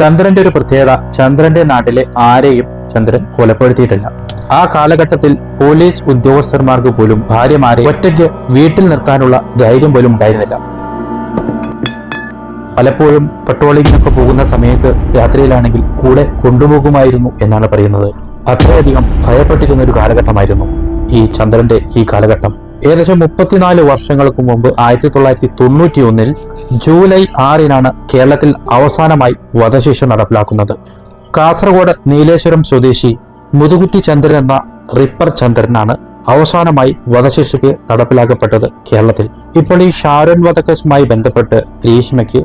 ചന്ദ്രന്റെ ഒരു പ്രത്യേകത ചന്ദ്രന്റെ നാട്ടിലെ ആരെയും ചന്ദ്രൻ കൊലപ്പെടുത്തിയിട്ടില്ല. ആ കാലഘട്ടത്തിൽ പോലീസ് ഉദ്യോഗസ്ഥന്മാർക്ക് പോലും ഭാര്യമാരെ ഒറ്റയ്ക്ക് വീട്ടിൽ നിർത്താനുള്ള ധൈര്യം പോലും ഉണ്ടായിരുന്നില്ല. പലപ്പോഴും പെട്രോളിങ്ങിനൊക്കെ പോകുന്ന സമയത്ത് രാത്രിയിലാണെങ്കിൽ കൂടെ കൊണ്ടുപോകുമായിരുന്നു എന്നാണ് പറയുന്നത്. അത്രയധികം ഭയപ്പെട്ടിരുന്ന ഒരു കാലഘട്ടമായിരുന്നു ഈ ചന്ദ്രന്റെ ഈ കാലഘട്ടം. ഏകദേശം മുപ്പത്തിനാല് വർഷങ്ങൾക്ക് മുമ്പ് ആയിരത്തി തൊള്ളായിരത്തി തൊണ്ണൂറ്റി ഒന്നിൽ ജൂലൈ ആറിനാണ് കേരളത്തിൽ അവസാനമായി വധശിക്ഷ നടപ്പിലാക്കുന്നത്. കാസർഗോഡ് നീലേശ്വരം സ്വദേശി മുതുകുറ്റി ചന്ദ്രൻ എന്ന റിപ്പർ ചന്ദ്രനാണ് അവസാനമായി വധശിക്ഷയ്ക്ക് നടപ്പിലാക്കപ്പെട്ടത് കേരളത്തിൽ. ഇപ്പോൾ ഈ ഷാരോൺ വധക്കേസുമായി ബന്ധപ്പെട്ട് ഗ്രീഷ്മയ്ക്ക്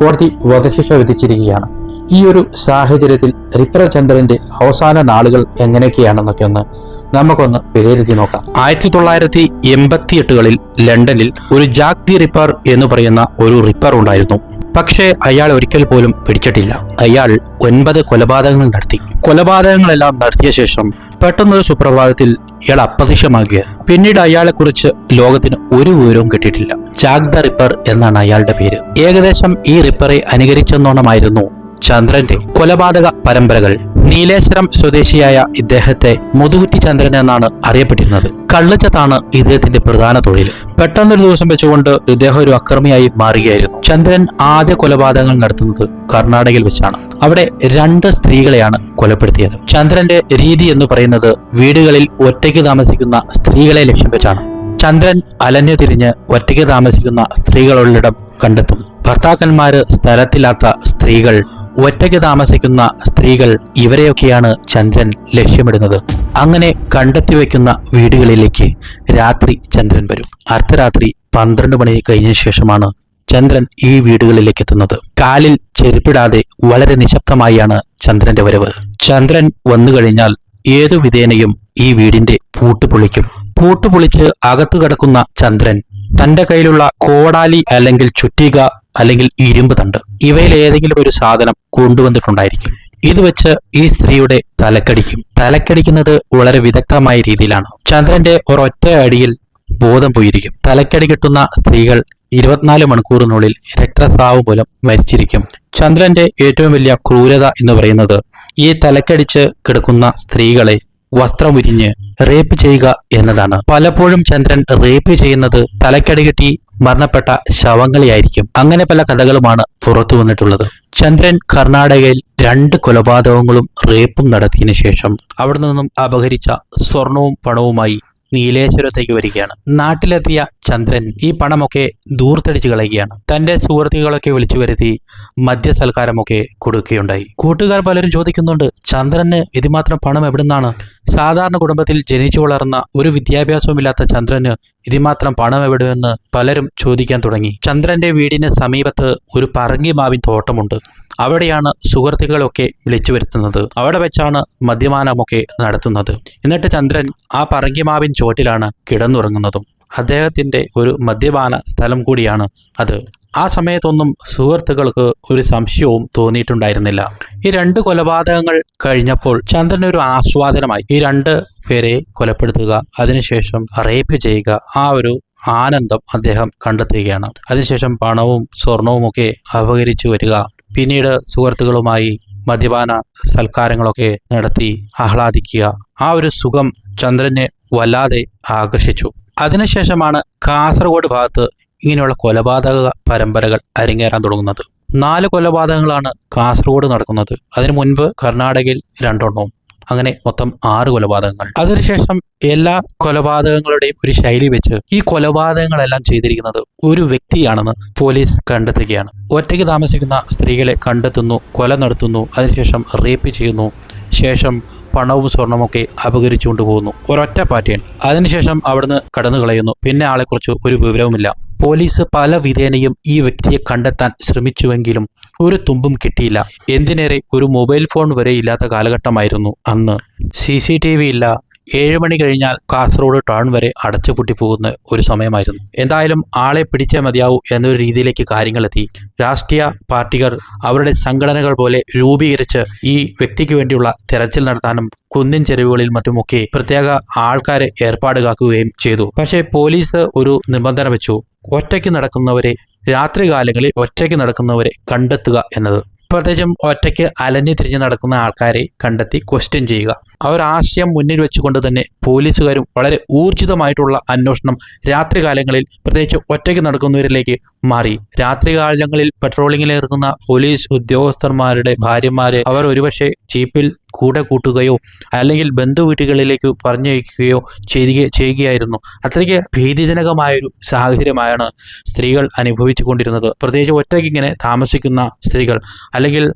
കോടതി വധശിക്ഷ വിധിച്ചിരിക്കുകയാണ്. ഈ ഒരു സാഹചര്യത്തിൽ റിപ്പർ ചന്ദ്രന്റെ അവസാന നാളുകൾ എങ്ങനെയൊക്കെയാണെന്നൊക്കെ ഒന്ന് നമുക്കൊന്ന് വിലയിരുത്തി നോക്കാം. ആയിരത്തി തൊള്ളായിരത്തി എൺപത്തി എട്ടുകളിൽ ലണ്ടനിൽ ഒരു ജാക്ക് ദി റിപ്പർ എന്ന് പറയുന്ന ഒരു റിപ്പർ ഉണ്ടായിരുന്നു. പക്ഷേ അയാൾ ഒരിക്കൽ പോലും പിടിച്ചിട്ടില്ല. അയാൾ ഒൻപത് കൊലപാതകങ്ങൾ നടത്തി. കൊലപാതകങ്ങളെല്ലാം നടത്തിയ ശേഷം പെട്ടെന്നൊരു സുപ്രഭാതത്തിൽ ഇയാൾ അപ്രത്യക്ഷമാകുക പിന്നീട് അയാളെക്കുറിച്ച് ലോകത്തിന് ഒരു വിവരവും കിട്ടിയിട്ടില്ല. ജാഗ്ദ റിപ്പർ എന്നാണ് അയാളുടെ പേര്. ഏകദേശം ഈ റിപ്പറെ അനുകരിച്ചെന്നോണമായിരുന്നു ചന്ദ്രന്റെ കൊലപാതക പരമ്പരകൾ. നീലേശ്വരം സ്വദേശിയായ ഇദ്ദേഹത്തെ മുതുകുറ്റി ചന്ദ്രൻ എന്നാണ് അറിയപ്പെട്ടിരുന്നത്. കള്ളുച്ചത്താണ് ഇദ്ദേഹത്തിന്റെ പ്രധാന തൊഴിൽ. പെട്ടെന്നൊരു ദിവസം വെച്ചുകൊണ്ട് ഇദ്ദേഹം ഒരു അക്രമിയായി മാറുകയായിരുന്നു. ചന്ദ്രൻ ആദ്യ കൊലപാതകങ്ങൾ നടത്തുന്നത് കർണാടകയിൽ വെച്ചാണ്. അവിടെ രണ്ട് സ്ത്രീകളെയാണ് കൊലപ്പെടുത്തിയത്. ചന്ദ്രന്റെ രീതി എന്ന് പറയുന്നത് വീടുകളിൽ ഒറ്റയ്ക്ക് താമസിക്കുന്ന സ്ത്രീകളെ ലക്ഷ്യം വെച്ചാണ്. ചന്ദ്രൻ അലഞ്ഞു തിരിഞ്ഞ് ഒറ്റയ്ക്ക് താമസിക്കുന്ന സ്ത്രീകളുള്ളിടം കണ്ടെത്തും. ഭർത്താക്കന്മാര് സ്ഥലത്തില്ലാത്ത സ്ത്രീകൾ ഒറ്റയ്ക്ക് താമസിക്കുന്ന സ്ത്രീകൾ ഇവരെയൊക്കെയാണ് ചന്ദ്രൻ ലക്ഷ്യമിടുന്നത്. അങ്ങനെ കണ്ടെത്തി വയ്ക്കുന്ന വീടുകളിലേക്ക് രാത്രി ചന്ദ്രൻ വരും. അർദ്ധരാത്രി പന്ത്രണ്ട് മണി കഴിഞ്ഞ ശേഷമാണ് ചന്ദ്രൻ ഈ വീടുകളിലേക്ക് എത്തുന്നത്. കാലിൽ ചെരുപ്പിടാതെ വളരെ നിശബ്ദമായാണ് ചന്ദ്രന്റെ വരവ്. ചന്ദ്രൻ വന്നു കഴിഞ്ഞാൽ ഏതു വിധേനയും ഈ വീടിന്റെ പൂട്ട് പൊളിക്കും. പൂട്ട് പൊളിച്ച് അകത്തു കിടക്കുന്ന ചന്ദ്രൻ തന്റെ കയ്യിലുള്ള കോടാലി അല്ലെങ്കിൽ ചുറ്റിക അല്ലെങ്കിൽ ഇരുമ്പ് തണ്ട്. ഇവയിൽ ഏതെങ്കിലും ഒരു സാധനം കൊണ്ടുവന്നിട്ടുണ്ടായിരിക്കും. ഇത് വെച്ച് ഈ സ്ത്രീയുടെ തലക്കടിക്കും. തലക്കടിക്കുന്നത് വളരെ വിദഗ്ധമായ രീതിയിലാണ്. ചന്ദ്രന്റെ ഒരൊറ്റ അടിയിൽ ബോധം പോയിരിക്കും. തലക്കടി കിട്ടുന്ന സ്ത്രീകൾ ഇരുപത്തിനാല് മണിക്കൂറിനുള്ളിൽ രക്തസ്രാവ് മൂലം മരിച്ചിരിക്കും. ചന്ദ്രന്റെ ഏറ്റവും വലിയ ക്രൂരത എന്ന് പറയുന്നത് ഈ തലക്കടിച്ച് കിടക്കുന്ന സ്ത്രീകളെ വസ്ത്രമുരിഞ്ഞ് റേപ്പ് ചെയ്യുക എന്നതാണ്. പലപ്പോഴും ചന്ദ്രൻ റേപ്പ് ചെയ്യുന്നത് തലക്കടി കെട്ടി മരണപ്പെട്ട ശവങ്ങളെയായിരിക്കും. അങ്ങനെ പല കഥകളുമാണ് പുറത്തു വന്നിട്ടുള്ളത്. ചന്ദ്രൻ കർണാടകയിൽ രണ്ട് കൊലപാതകങ്ങളും റേപ്പും നടത്തിയതിനു ശേഷം അവിടെ നിന്നും അപഹരിച്ച സ്വർണവും പണവുമായി നീലേശ്വരത്തേക്ക് വരികയാണ്. നാട്ടിലെത്തിയ ചന്ദ്രൻ ഈ പണമൊക്കെ ദൂർത്തടിച്ചു കളയുകയാണ്. തന്റെ സുഹൃത്തുക്കളൊക്കെ വിളിച്ചു വരുത്തി മദ്യസൽക്കാരമൊക്കെ കൊടുക്കുകയുണ്ടായി. കൂട്ടുകാർ പലരും ചോദിക്കുന്നുണ്ട് ചന്ദ്രന് ഇതുമാത്രം പണം എവിടുന്നാണ്? സാധാരണ കുടുംബത്തിൽ ജനിച്ചു വളർന്ന ഒരു വിദ്യാഭ്യാസവുമില്ലാത്ത ചന്ദ്രന് ഇതിമാത്രം പണം എവിടെയെന്ന് പലരും ചോദിക്കാൻ തുടങ്ങി. ചന്ദ്രന്റെ വീടിന് സമീപത്ത് ഒരു പറങ്കിമാവിൻ തോട്ടമുണ്ട്. അവിടെയാണ് സുഹൃത്തുക്കളൊക്കെ വിളിച്ചു വരുത്തുന്നത്. അവിടെ വെച്ചാണ് മദ്യപാനമൊക്കെ നടത്തുന്നത്. എന്നിട്ട് ചന്ദ്രൻ ആ പറങ്കിമാവിൻ ചോട്ടിലാണ് കിടന്നുറങ്ങുന്നതും. അദ്ദേഹത്തിന്റെ ഒരു മദ്യപാന സ്ഥലം കൂടിയാണ് അത്. ആ സമയത്തൊന്നും സുഹൃത്തുക്കൾക്ക് ഒരു സംശയവും തോന്നിയിട്ടുണ്ടായിരുന്നില്ല. ഈ രണ്ട് കൊലപാതകങ്ങൾ കഴിഞ്ഞപ്പോൾ ചന്ദ്രൻ ഒരു ആസ്വാദനമായി. ഈ രണ്ട് പേരെ കൊലപ്പെടുത്തുക. അതിനുശേഷം റേപ്പ് ചെയ്യുക. ആ ഒരു ആനന്ദം അദ്ദേഹം കണ്ടെത്തുകയാണ്. അതിനുശേഷം പണവും സ്വർണവും ഒക്കെ അപകരിച്ചു വരിക. പിന്നീട് സുഹൃത്തുക്കളുമായി മദ്യപാന സൽക്കാരങ്ങളൊക്കെ നടത്തി ആഹ്ലാദിക്കുക. ആ ഒരു സുഖം ചന്ദ്രനെ വല്ലാതെ ആകർഷിച്ചു. അതിനുശേഷമാണ് കാസർഗോഡ് ഭാഗത്ത് ഇങ്ങനെയുള്ള കൊലപാതക പരമ്പരകൾ അരങ്ങേറാൻ തുടങ്ങുന്നത്. നാല് കൊലപാതകങ്ങളാണ് കാസർഗോഡ് നടക്കുന്നത്. അതിനു മുൻപ് കർണാടകയിൽ രണ്ടെണ്ണവും അങ്ങനെ മൊത്തം ആറ് കൊലപാതകങ്ങൾ. അതിനുശേഷം എല്ലാ കൊലപാതകങ്ങളുടെയും ഒരു ശൈലി വെച്ച് ഈ കൊലപാതകങ്ങളെല്ലാം ചെയ്തിരിക്കുന്നത് ഒരു വ്യക്തിയാണെന്ന് പോലീസ് കണ്ടെത്തുകയാണ്. ഒറ്റയ്ക്ക് താമസിക്കുന്ന സ്ത്രീകളെ കണ്ടെത്തുന്നു കൊല നടത്തുന്നു അതിനുശേഷം റേപ്പ് ചെയ്യുന്നു ശേഷം പണവും സ്വർണമൊക്കെ അപകരിച്ചുകൊണ്ട് പോകുന്നു. ഒരൊറ്റ പാറ്റേൺ. അതിനുശേഷം അവിടുന്ന് കടന്നു കളയുന്നു. പിന്നെ ആളെക്കുറിച്ച് ഒരു വിവരവുമില്ല. പോലീസ് പല വിധേനയും ഈ വ്യക്തിയെ കണ്ടെത്താൻ ശ്രമിച്ചുവെങ്കിലും ഒരു തുമ്പും കിട്ടിയില്ല. എന്തിനേറെ ഒരു മൊബൈൽ ഫോൺ വരെ ഇല്ലാത്ത കാലഘട്ടമായിരുന്നു അന്ന്. സി സി ടി വി ഇല്ല. ഏഴ് മണി കഴിഞ്ഞാൽ കാസർഗോഡ് ടൗൺ വരെ അടച്ചുപൂട്ടി പോകുന്ന ഒരു സമയമായിരുന്നു. എന്തായാലും ആളെ പിടിച്ചേ മതിയാവൂ എന്നൊരു രീതിയിലേക്ക് കാര്യങ്ങളെത്തി. രാഷ്ട്രീയ പാർട്ടികൾ അവരുടെ സംഘടനകൾ പോലെ രൂപീകരിച്ച് ഈ വ്യക്തിക്ക് വേണ്ടിയുള്ള തെരച്ചിൽ നടത്താനും കുന്നിൻ ചെരുവുകളിൽ മറ്റുമൊക്കെ പ്രത്യേക ആൾക്കാരെ ഏർപ്പാട് കാക്കുകയും ചെയ്തു. പക്ഷേ പോലീസ് ഒരു നിബന്ധന വെച്ചു. ഒറ്റയ്ക്ക് നടക്കുന്നവരെ രാത്രികാലങ്ങളിൽ ഒറ്റയ്ക്ക് നടക്കുന്നവരെ കണ്ടെത്തുക എന്നത്. പ്രത്യേകിച്ചും ഒറ്റയ്ക്ക് അലഞ്ഞു തിരിഞ്ഞ് നടക്കുന്ന ആൾക്കാരെ കണ്ടെത്തി ക്വസ്റ്റ്യൻ ചെയ്യുക. അവർ ആശയം മുന്നിൽ വെച്ചുകൊണ്ട് തന്നെ പോലീസുകാരും വളരെ ഊർജിതമായിട്ടുള്ള അന്വേഷണം രാത്രികാലങ്ങളിൽ പ്രത്യേകിച്ച് ഒറ്റയ്ക്ക് നടക്കുന്നവരിലേക്ക് മാറി. രാത്രികാലങ്ങളിൽ പെട്രോളിങ്ങിൽ ഇറങ്ങുന്ന പോലീസ് ഉദ്യോഗസ്ഥന്മാരുടെ ഭാര്യമാരെ അവർ ഒരുപക്ഷെ ജീപ്പിൽ കൂടെ കൂട്ടുകയോ അല്ലെങ്കിൽ ബന്ധു വീട്ടുകളിലേക്ക് പറഞ്ഞയക്കുകയോ ചെയ്യുക ചെയ്യുകയായിരുന്നു. അത്രയ്ക്ക് ഭീതിജനകമായൊരു സാഹചര്യമാണ് സ്ത്രീകൾ അനുഭവിച്ചു കൊണ്ടിരുന്നത് പ്രത്യേകിച്ച് ഒറ്റയ്ക്ക് ഇങ്ങനെ താമസിക്കുന്ന സ്ത്രീകൾ അല്ലെങ്കിൽ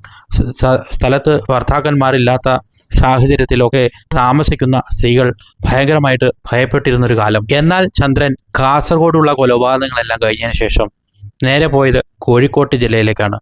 സ്ഥലത്ത് ഭർത്താക്കന്മാരില്ലാത്ത സാഹചര്യത്തിലൊക്കെ താമസിക്കുന്ന സ്ത്രീകൾ ഭയങ്കരമായിട്ട് ഭയപ്പെട്ടിരുന്നൊരു കാലം. എന്നാൽ ചന്ദ്രൻ കാസർഗോഡുള്ള കൊലപാതകങ്ങളെല്ലാം കഴിഞ്ഞതിന് ശേഷം നേരെ പോയത് കോഴിക്കോട്ട് ജില്ലയിലേക്കാണ്.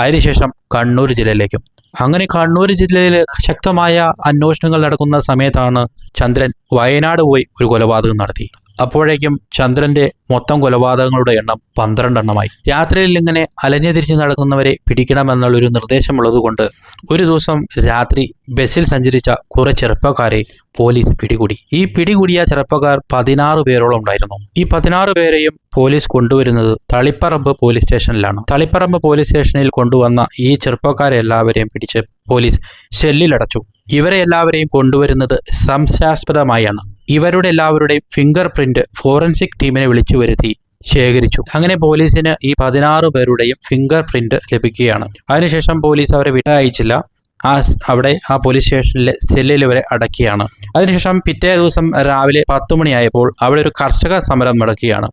അതിനുശേഷം കണ്ണൂർ ജില്ലയിലേക്കും. അങ്ങനെ കണ്ണൂർ ജില്ലയിൽ ശക്തമായ അന്വേഷണങ്ങൾ നടക്കുന്ന സമയത്താണ് ചന്ദ്രൻ വയനാട് പോയി ഒരു കൊലപാതകം നടത്തി. അപ്പോഴേക്കും ചന്ദ്രന്റെ മൊത്തം കൊലപാതകങ്ങളുടെ എണ്ണം പന്ത്രണ്ടെണ്ണമായി. രാത്രിയിൽ ഇങ്ങനെ അലഞ്ഞു തിരിഞ്ഞ് നടക്കുന്നവരെ പിടിക്കണമെന്നുള്ളൊരു നിർദ്ദേശമുള്ളതുകൊണ്ട് ഒരു ദിവസം രാത്രി ബസ്സിൽ സഞ്ചരിച്ച കുറെ ചെറുപ്പക്കാരെ പോലീസ് പിടികൂടി. ഈ പിടികൂടിയ ചെറുപ്പക്കാർ പതിനാറ് പേരോളം ഉണ്ടായിരുന്നു. ഈ പതിനാറ് പേരെയും പോലീസ് കൊണ്ടുവരുന്നത് തളിപ്പറമ്പ് പോലീസ് സ്റ്റേഷനിലാണ്. തളിപ്പറമ്പ് പോലീസ് സ്റ്റേഷനിൽ കൊണ്ടുവന്ന ഈ ചെറുപ്പക്കാരെ എല്ലാവരെയും പിടിച്ച് പോലീസ് ഷെല്ലിലടച്ചു. ഇവരെ എല്ലാവരെയും കൊണ്ടുവരുന്നത് സംശയാസ്പദമായാണ്. ഇവരുടെ എല്ലാവരുടെയും ഫിംഗർ പ്രിന്റ് ഫോറൻസിക് ടീമിനെ വിളിച്ചു വരുത്തി ശേഖരിച്ചു. അങ്ങനെ പോലീസിന് ഈ പതിനാറ് പേരുടെയും ഫിംഗർ പ്രിന്റ് ലഭിക്കുകയാണ്. അതിനുശേഷം പോലീസ് അവരെ വിട്ടയച്ചില്ല. ആ അവിടെ ആ പോലീസ് സ്റ്റേഷനിലെ സെല്ലിൽ ഇവരെ അടക്കിയാണ്. അതിനുശേഷം പിറ്റേ ദിവസം രാവിലെ പത്ത് മണിയായപ്പോൾ അവിടെ ഒരു കർഷക സമരം നടക്കുകയാണ്.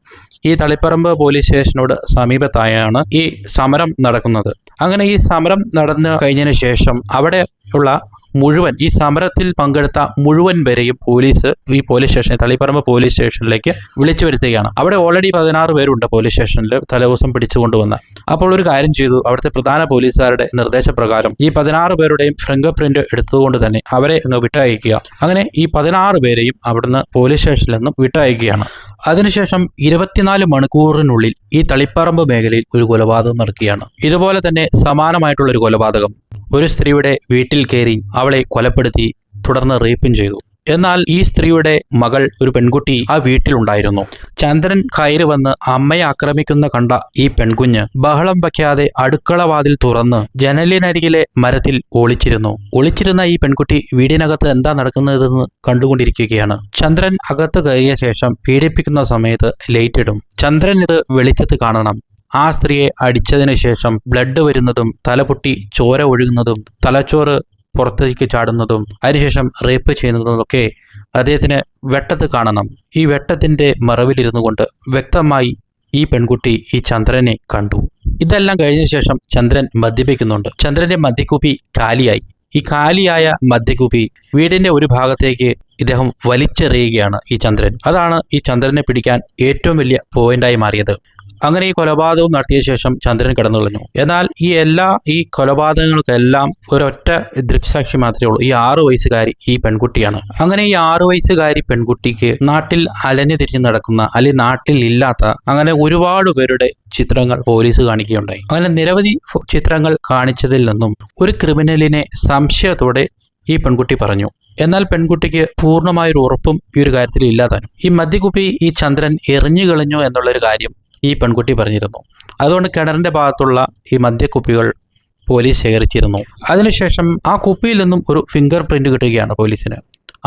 ഈ തളിപ്പറമ്പ് പോലീസ് സ്റ്റേഷനോട് സമീപത്തായാണ് ഈ സമരം നടക്കുന്നത്. അങ്ങനെ ഈ സമരം നടന്നു കഴിഞ്ഞതിന് ശേഷം അവിടെ ഉള്ള മുഴുവൻ ഈ സമരത്തിൽ പങ്കെടുത്ത മുഴുവൻ പേരെയും പോലീസ് ഈ പോലീസ് സ്റ്റേഷനിൽ തളിപ്പറമ്പ് പോലീസ് സ്റ്റേഷനിലേക്ക് വിളിച്ചു വരുത്തുകയാണ്. അവിടെ ഓൾറെഡി പതിനാറ് പേരുണ്ട് പോലീസ് സ്റ്റേഷനിൽ തലേദിവസം പിടിച്ചുകൊണ്ടുവന്ന. അപ്പോൾ ഒരു കാര്യം ചെയ്തു. അവിടുത്തെ പ്രധാന പോലീസുകാരുടെ നിർദ്ദേശപ്രകാരം ഈ പതിനാറ് പേരുടെയും ഫിംഗർ പ്രിന്റ് എടുത്തുകൊണ്ട് തന്നെ അവരെ അങ്ങ് വിട്ടയക്കുക. അങ്ങനെ ഈ പതിനാറ് പേരെയും അവിടുന്ന് പോലീസ് സ്റ്റേഷനിൽ നിന്നും വിട്ടയക്കുകയാണ്. അതിനുശേഷം ഇരുപത്തിനാല് മണിക്കൂറിനുള്ളിൽ ഈ തളിപ്പറമ്പ് മേഖലയിൽ ഒരു കൊലപാതകം നടക്കുകയാണ്. ഇതുപോലെ തന്നെ സമാനമായിട്ടുള്ള ഒരു കൊലപാതകം. ഒരു സ്ത്രീയുടെ വീട്ടിൽ കയറി അവളെ കൊലപ്പെടുത്തി തുടർന്ന് റേപ്പും ചെയ്തു. എന്നാൽ ഈ സ്ത്രീയുടെ മകൾ ഒരു പെൺകുട്ടി ആ വീട്ടിലുണ്ടായിരുന്നു. ചന്ദ്രൻ കയറി വന്ന് അമ്മയെ ആക്രമിക്കുന്ന കണ്ട ഈ പെൺകുഞ്ഞ് ബഹളം വയ്ക്കാതെ അടുക്കളവാതിൽ തുറന്ന് ജനലിനരികിലെ മരത്തിൽ ഒളിച്ചിരുന്നു. ഒളിച്ചിരുന്ന ഈ പെൺകുട്ടി വീടിനകത്ത് എന്താ നടക്കുന്നതെന്ന് കണ്ടുകൊണ്ടിരിക്കുകയാണ്. ചന്ദ്രൻ അകത്ത് കയറിയ ശേഷം പീഡിപ്പിക്കുന്ന സമയത്ത് ലൈറ്റ് ഇടും ചന്ദ്രൻ ഇത് വെളിച്ചത്ത് കാണണം. ആ സ്ത്രീയെ അടിച്ചതിന് ശേഷം ബ്ലഡ് വരുന്നതും തലപൊട്ടി ചോര ഒഴുകുന്നതും തലച്ചോറ് പുറത്തേക്ക് ചാടുന്നതും അതിനുശേഷം റേപ്പ് ചെയ്യുന്നതും ഒക്കെ അദ്ദേഹത്തിന് വെട്ടത്ത് കാണണം. ഈ വെട്ടത്തിന്റെ മറവിലിരുന്നു കൊണ്ട് വ്യക്തമായി ഈ പെൺകുട്ടി ഈ ചന്ദ്രനെ കണ്ടു. ഇതെല്ലാം കഴിഞ്ഞ ശേഷം ചന്ദ്രൻ മദ്യപിക്കുന്നുണ്ട്. ചന്ദ്രന്റെ മദ്യക്കുപ്പി കാലിയായി. ഈ കാലിയായ മദ്യക്കുപ്പി വീടിന്റെ ഒരു ഭാഗത്തേക്ക് ഇദ്ദേഹം വലിച്ചെറിയുകയാണ് ഈ ചന്ദ്രൻ. അതാണ് ഈ ചന്ദ്രനെ പിടിക്കാൻ ഏറ്റവും വലിയ പോയിന്റായി മാറിയത്. അങ്ങനെ ഈ കൊലപാതകവും നടത്തിയ ശേഷം ചന്ദ്രൻ കടന്നുകളഞ്ഞു എന്നാൽ ഈ എല്ലാ ഈ കൊലപാതകങ്ങൾക്കെല്ലാം ഒരൊറ്റ ദൃക്സാക്ഷി മാത്രമേ ഉള്ളൂ. ഈ ആറു വയസ്സുകാരി ഈ പെൺകുട്ടിയാണ്. അങ്ങനെ ഈ ആറു വയസ്സുകാരി പെൺകുട്ടിക്ക് നാട്ടിൽ അലഞ്ഞു തിരിഞ്ഞു നടക്കുന്ന അല്ലെ നാട്ടിൽ ഇല്ലാത്ത അങ്ങനെ ഒരുപാട് പേരുടെ ചിത്രങ്ങൾ പോലീസ് കാണിക്കുകയുണ്ടായി. അങ്ങനെ നിരവധി ചിത്രങ്ങൾ കാണിച്ചതിൽ നിന്നും ഒരു ക്രിമിനലിനെ സംശയത്തോടെ ഈ പെൺകുട്ടി പറഞ്ഞു. എന്നാൽ പെൺകുട്ടിക്ക് പൂർണമായൊരു ഉറപ്പും ഈ ഒരു കാര്യത്തിൽ ഇല്ലാതാനും. ഈ മദ്യകുപ്പി ഈ ചന്ദ്രൻ എറിഞ്ഞു കളഞ്ഞു എന്നുള്ളൊരു കാര്യം ഈ പെൺകുട്ടി പറഞ്ഞിരുന്നു. അതുകൊണ്ട് കിണറിന്റെ ഭാഗത്തുള്ള ഈ മദ്യക്കുപ്പികൾ പോലീസ് ശേഖരിച്ചിരുന്നു. അതിനുശേഷം ആ കുപ്പിയിൽ നിന്നും ഒരു ഫിംഗർ പ്രിന്റ് കിട്ടുകയാണ് പോലീസിന്.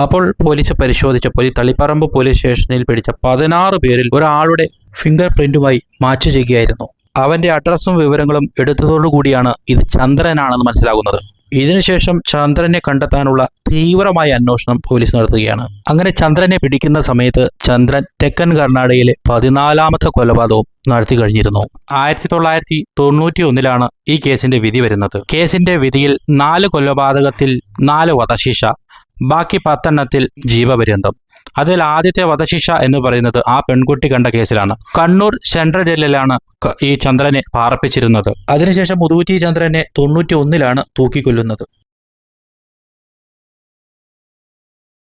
അപ്പോൾ പോലീസ് പരിശോധിച്ചപ്പോൾ ഈ തളിപ്പറമ്പ് പോലീസ് സ്റ്റേഷനിൽ പിടിച്ച പതിനാറ് പേരിൽ ഒരാളുടെ ഫിംഗർ പ്രിന്റുമായി മാച്ച് ചെയ്യുകയായിരുന്നു. അവന്റെ അഡ്രസ്സും വിവരങ്ങളും എടുത്തതോടുകൂടിയാണ് ഇത് ചന്ദ്രനാണെന്ന് മനസ്സിലാകുന്നത്. ഇതിനുശേഷം ചന്ദ്രനെ കണ്ടെത്താനുള്ള തീവ്രമായ അന്വേഷണം പോലീസ് നടത്തുകയാണ്. അങ്ങനെ ചന്ദ്രനെ പിടിക്കുന്ന സമയത്ത് ചന്ദ്രൻ തെക്കൻ കർണാടകയിലെ പതിനാലാമത്തെ കൊലപാതകവും നടത്തി കഴിഞ്ഞിരുന്നു. ആയിരത്തി തൊള്ളായിരത്തി തൊണ്ണൂറ്റി ഒന്നിലാണ് ഈ കേസിന്റെ വിധി വരുന്നത്. കേസിന്റെ വിധിയിൽ നാല് കൊലപാതകത്തിൽ നാല് വധശിക്ഷ ബാക്കി പത്തെണ്ണത്തിൽ ജീവപര്യന്തം. അതിൽ ആദ്യത്തെ വധശിക്ഷ എന്ന് പറയുന്നത് ആ പെൺകുട്ടി കണ്ട കേസിലാണ്. കണ്ണൂർ സെൻട്രൽ ജയിലിലാണ് ഈ ചന്ദ്രനെ പാർപ്പിച്ചിരുന്നത് അതിനുശേഷം മുതുകുറ്റി ചന്ദ്രനെ തൊണ്ണൂറ്റി ഒന്നിലാണ് തൂക്കിക്കൊല്ലുന്നത്.